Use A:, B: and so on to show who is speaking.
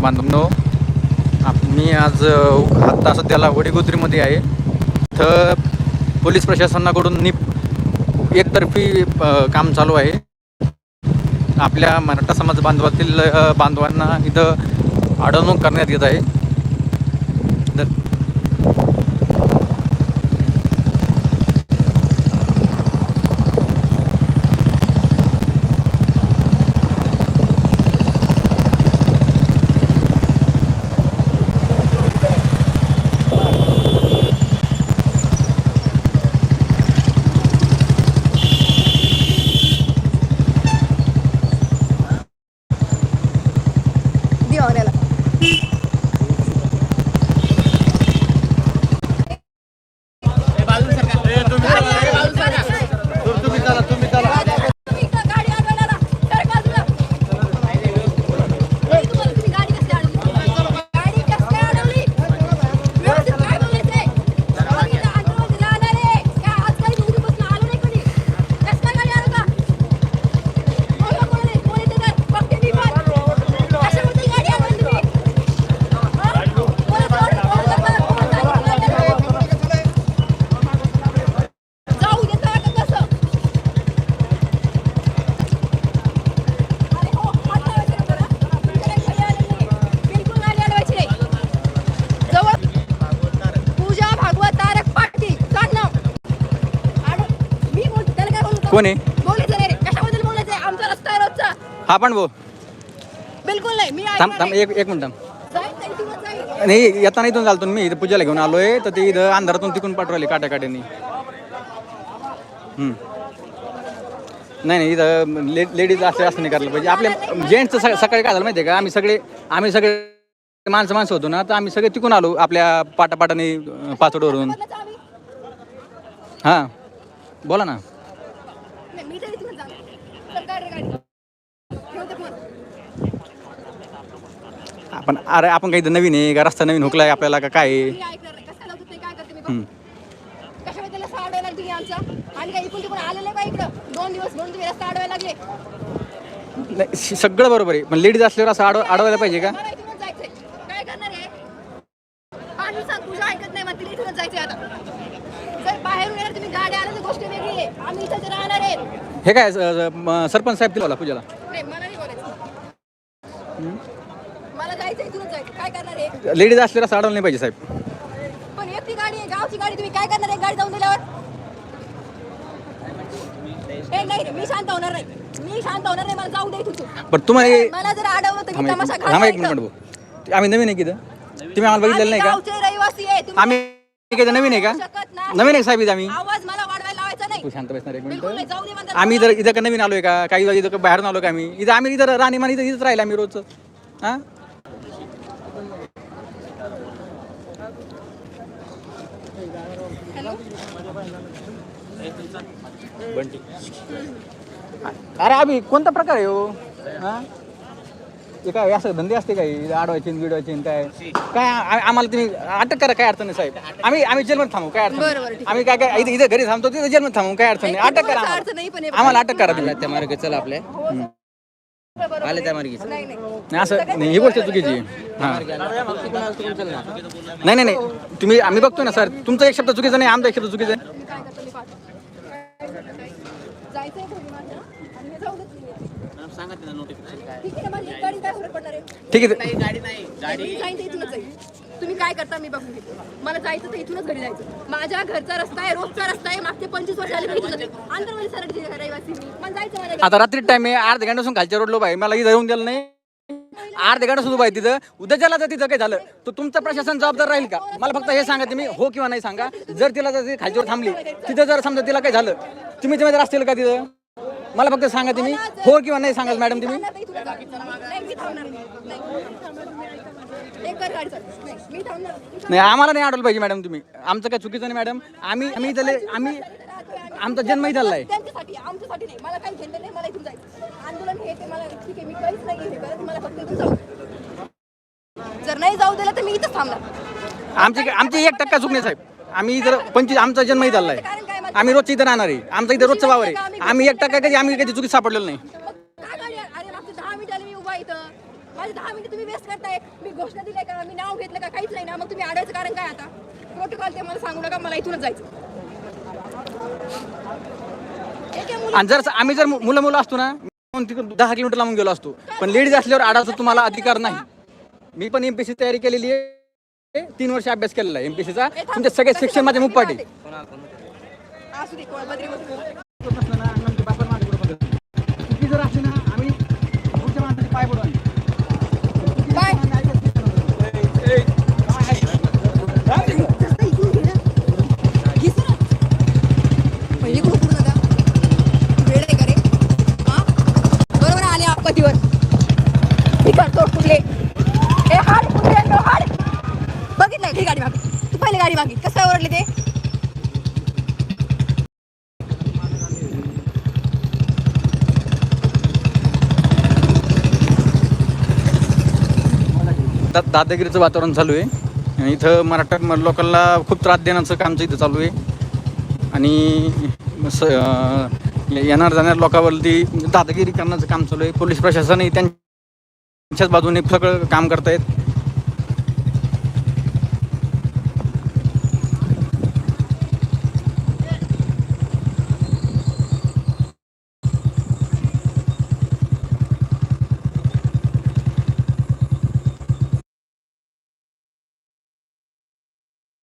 A: बांधवनो मी आज आत्ता सध्याला वडीगोत्रीमध्ये आहे. इथं पोलीस प्रशासनाकडून निप एकतर्फी काम चालू आहे. आपल्या मराठा समाज बांधवातील बांधवांना इथं अडवणूक करण्यात येत आहे.
B: कोण
A: आहे?
B: बोलायचं नाही रे. कशाबद्दल बोलायचंय आमचा रस्ता आहे रोजचा.
A: हा पण भाऊ.
B: बिलकुल नाही. मी
A: थांब थांब. एक एक मिनिट थांब. नाही येताना इथून चालतो ना मी. इथं पूजाला घेऊन आलोय तर ते इथं अंधारातून तिकून पाठवले काट्या काट्यानी हम्म. नाही नाही इथं ले लेडीज असं असं नाही करायला पाहिजे. आपल्या जेंट्सचं सक- सकाळी काय झालं माहिती आहे का? आम्ही सगळे आम्ही सगळे माणसं माणसं होतो ना तर आम्ही सगळे तिकून आलो आपल्या पाटापाटाने
B: आम्ही.
A: हां. बोला ना
B: नाही, मी तर इथूनच जाणार. चल, काढ रे गाडी. ठेवते फोन.
A: आपण अरे आपण काही नवीन आहे का? रस्ता नवीन हुकलाय आपल्याला का काय आहे?
B: नाही. कसं लावतात ते काय करते मी बघ.
A: हम्म.
B: कशामुळे त्याला रस्ता अडवायला तुम्ही आमचा? आणि काय इकडून तिकडून आलेलं आहे का इकडं. दोन दिवस म्हणून तुम्ही रस्ता अडवायला लागले.
A: नाही, श- सगळं बरोबर आहे. पण लेडीज असल्यावर असं अडव अडवायला पाहिजे का?
B: मला इथूनच जायचंय. काय करणार आहे आणि सांग तुझं ऐकत नाही मग तिला इथूनच जायचंय आता. जर बाहेरून येणार तुम्ही गाडी आला तर गोष्ट वेगळी आहे. आम्ही इथं राहणार आहे.
A: हे काय स- स- म- सरपंच साहेब दिला पूजाला?
B: नाही मला नाही बोलायचं. मला जायचं इथूनच जायचं काय करणार आहे?
A: लेडीज असल्यावर असं अडवलं नाही पाहिजे साहेब.
B: पण एकटी गाडी आहे गावची गाडी तुम्ही काय करणार आहे? गाडी जाऊन दिल्यावर? ए नाही रे, मी शांत होणार नाही. मी शांत होणार नाही मला जाऊ दे इथून
A: पण तुम्हाला
B: मला जर अडवलं तर
A: थांबा
B: मी
A: एक
B: तमाशा
A: मिनिट थांबा एक
B: घालणार
A: मिनिट
B: इथं.
A: भाऊ. आम्ही नवीन आहे की इथं? तुम्ही आम्हाला बघितलेलं नाही का?
B: गावचे रहिवासी आहे तुम्ही
A: आम्ही इथं नवीन आहे का?
B: शकत नाही.
A: नवीन आहे साहेब इथं आम्ही.
B: आवाज मला वाढवायला लावायचा नाही.
A: तू शांत बसणार एक
B: बिलकुल नाही
A: मिनिट
B: जाऊ दे म्हणतात.
A: आम्ही इथं इथं का नवीन आलोय का? काही इथं का बाहेरून आलो का आम्ही? इथं आम्ही इथं राहणीमान इथं इथंच राहिलं आम्ही रोजचं. हां?
B: हॅलो
A: अरे अभि कोणता प्रकार आहे हो? हां? हे काय असं धंदे असते काय? आडवायचे बिडवायचे काय? काय आ- आम्हाला तुम्ही अटक करा काय अडचण नाही साहेब. आम्ही आम्ही जेलमध्ये थांबू काय अडचण
B: बरं,
A: नाही.
B: बरं, ठीक
A: आम्ही काय काय इथं इथं घरी थांबतो तिथं जेलमध्ये थांबू काय अडचण नाही. अटक करा आम्हाला.
B: हे
A: आम्हाला अटक करा तुम्ही.
C: त्या मार्गे चला आपल्या.
B: बरोबर
C: आले. त्या मार्गे
B: नाही नाही.
A: नाही असं नाही ही गोष्ट चुकीची. आहे. हां. नाही नाही नाही. तुम्ही आम्ही बघतो ना सर. तुमचा एक शब्द चुकीचा नाही आमचा एक शब्द चुकीचा आहे.
B: हे. ठीक आहे. तुम्ही काय करता मी बघून घेतो. मला जायचं तर इथूनच घरी जायचं. माझ्या घरचा रस्ता आहे रोजचा रस्ता आहे मागचे पंचवीस वर्ष झाले मी इथून आंध्रमध्ये सरळ रहिवासी मी मला जायचं माझ्या
A: आता रात्री टाइम आहे अर्ध्या घंटापासून खालच्या रोडलो बाई मला इथं येऊन दिलं नाही. अर्ध्या घंटा सुरू पाहिजे तिथं. उद्या ज्याला जर तिथं काय झालं? तर तुमचं प्रशासन जबाबदार राहील का? मला फक्त हे सांगा तुम्ही. हो किंवा नाही सांगा. जर तिला जर ती खालच्यावर थांबली तिथं जर समजा तिला काय झालं तुम्ही तुम्ही जर असतील का तिथं? मला फक्त सांगा तुम्ही. हो किंवा नाही सांगा मॅडम तुम्ही?
B: नाही
A: आम्हाला नाही अडवलं पाहिजे मॅडम तुम्ही. आमचं काय चुकीचं नाही मॅडम. आम्ही आम्ही इथले आम्ही आमचा जन्म इथं आहे
B: त्यांच्यासाठी आमच्यासाठी नाही. मला काही घेणं नाही मला इथून जायचं. आंदोलन हे ते मला ठीक आहे मी काहीच नाही हे करत मला फक्त इथून जाऊ जर नाही जाऊ दिलं तर मी इथंच थांबणार.
A: आमची आमची एक टक्का चूक नाही साहेब. आम्ही इथं पंचवीस आमचा जन्म इथं आलाय. आम्ही रोजच्या इथं राहणार आहे. आमचा इथं रोजचा वावर आहे. आम्ही एक टक्का कधी आम्ही कधी चुकीत सापडलेलो नाही.
B: मग काय गाडी अरे मागचे दहा मिनिट आले मी उभा इथं. माझी माझे दहा मिनिटं तुम्ही वेस्ट करताय. मी घोषणा दिली का? मी नाव घेतलं का? काहीच नाही ना. मग तुम्ही अडायचं कारण काय आता? प्रोटोकॉल ते मला सांगू नका. मला इथूनच जायचं. एक आहे मुलं-
A: आणि जर आम्ही जर मुलं मुलं असतो ना मी तिकडून दहा किलोमीटर लांबून गेलो असतो. पण लेडीज असल्यावर आडाचा तुम्हाला अधिकार नाही. मी पण एमपीसी तयारी केलेली आहे. तीन वर्ष अभ्यास केलेला आहे एमपीसीचा. तुमचे सगळे शिक्षण माझे मुप्पाटी
B: असू दे बद्री.
A: चुकी जर असली ना आम्ही पुढच्या माणसाचे पाय पडू आम्ही.
B: हा बरोबर आले आपत्तीवर. तोड कुठले. ए हाड कुठले हाड. बघितलं ही गाडी मागे. तू पहिले गाडी मागे. कसं ओरडले ते?
A: दा- दादागिरीचं वातावरण चालू आहे. आणि इथं मराठा म- लोकांना खूप त्रास देण्याचं कामचं इथं चालू आहे. आणि स येणार जाणार लोकांवरती दादागिरी करण्याचं काम चालू आहे. पोलीस प्रशासनही त्यांच्याच बाजूने सगळं काम करतायत.